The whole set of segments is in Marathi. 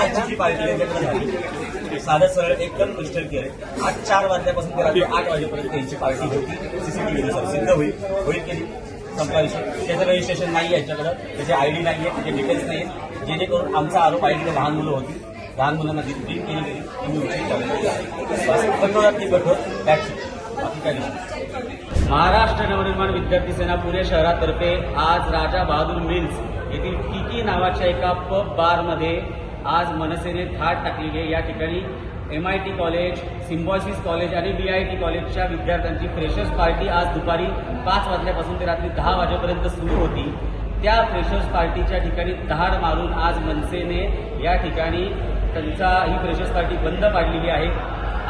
बॅचची पार्टी साधं सरळ एकदम क्रिस्टल क्लिअर आहे आज चार वाजल्यापासून ते रात्री आठ वाजेपर्यंत त्यांची पार्टी होती. सीसीटीव्ही सर सिद्ध होईल. होईल केली संपला विषय. त्याचं रजिस्ट्रेशन नाही आहे याच्याकडं. त्याचे आयडी नाही आहे. त्याचे डिटेल्स नाही आहेत. जेणेकरून आमचा आरोप आहे की लहान मुलं होती. लहान मुलांना ड्रिंक केली गेली ती मी उचित ठरवलेली आहे. बस. कठोरात ती कठोर. बाकी काय महाराष्ट्र नवनिर्माण विद्यार्थी सेना पुणे शहरातर्फे आज राजा बहादूर मिल्स येथील किकी नावाच्या एका पब बारमध्ये आज मनसेने थाट टाकलेली आहे. या ठिकाणी M I T college Symbiosis college आणि बी आय टी कॉलेजच्या विद्यार्थ्यांची फ्रेशर्स पार्टी आज दुपारी पाच वाजल्यापासून ते रात्री दहा वाजेपर्यंत सुरू होती. त्या फ्रेशर्स पार्टीच्या ठिकाणी धाड मारून आज मनसेने या ठिकाणी त्यांचा ही फ्रेशर्स पार्टी बंद पाडलेली आहे.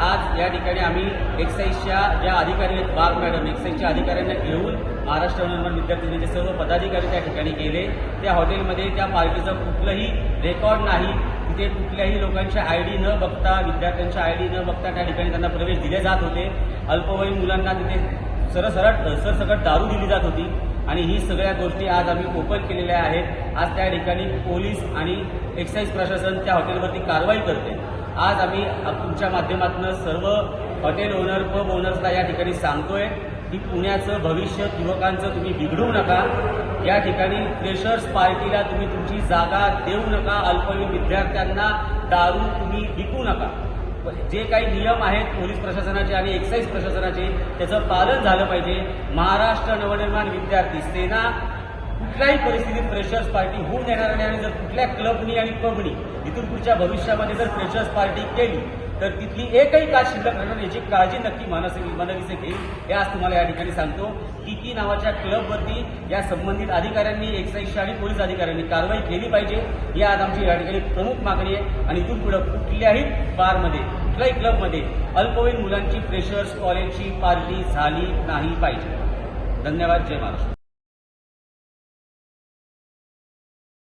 आज या ठिकाणी आम्ही एक्साईजच्या ज्या अधिकारी आहेत बाग मॅडम एक्साईजच्या अधिकाऱ्यांना घेऊन महाराष्ट्र नवनिर्माण विद्यार्थी सर्व पदाधिकारी त्या ठिकाणी गेले. त्या हॉटेलमध्ये त्या पार्टीचं कुठलंही रेकॉर्ड नाही. तिथे कुठल्याही लोकांच्या आय डी न बघता विद्यार्थ्यांच्या आय डी न बघता त्या ठिकाणी त्यांना प्रवेश दिले जात होते. अल्पवयीन मुलांना तिथे सरसरट सरसकट दारू दिली जात होती. आणि ही सगळ्या गोष्टी आज आम्ही ओपन केलेल्या आहेत. आज त्या ठिकाणी पोलीस आणि एक्साईज प्रशासन त्या हॉटेलवरती कारवाई करते. आज आम्ही तुमच्या माध्यमातून सर्व हॉटेल ओनर पब ओनर्सला या ठिकाणी सांगतोय की पुण्याचं भविष्य युवकांचं तुम्ही बिघडवू नका. या ठिकाणी फ्रेशर्स पार्टीला तुम्ही तुमची जागा देऊ नका. अल्पवयीन विद्यार्थ्यांना दारू तुम्ही विकू नका. जे काही नियम आहेत पोलीस प्रशासनाचे आणि एक्साईज प्रशासनाचे त्याचं पालन झालं पाहिजे. महाराष्ट्र नवनिर्माण विद्यार्थी सेना कुठल्याही परिस्थितीत फ्रेशर्स पार्टी होऊन देणार नाही आणि जर कुठल्या क्लबनी आणि पबनी इथून पुढच्या भविष्यामध्ये जर फ्रेशर्स पार्टी केली तर तिथली एकही का शिल्लक राहणार याची काळजी नक्की मानसिक मनविसे घेईल. हे आज तुम्हाला या ठिकाणी सांगतो. किकी नावाच्या क्लबवरती या संबंधित अधिकाऱ्यांनी एक्साईजच्या आणि पोलीस अधिकाऱ्यांनी कारवाई केली पाहिजे. ही आज आमची या ठिकाणी प्रमुख मागणी आहे. आणि इथून पुढं कुठल्याही बारमध्ये कुठल्याही क्लबमध्ये अल्पवयीन मुलांची फ्रेशर्स कॉलेजची पार्टी झाली नाही पाहिजे. धन्यवाद. जय महाराष्ट्र.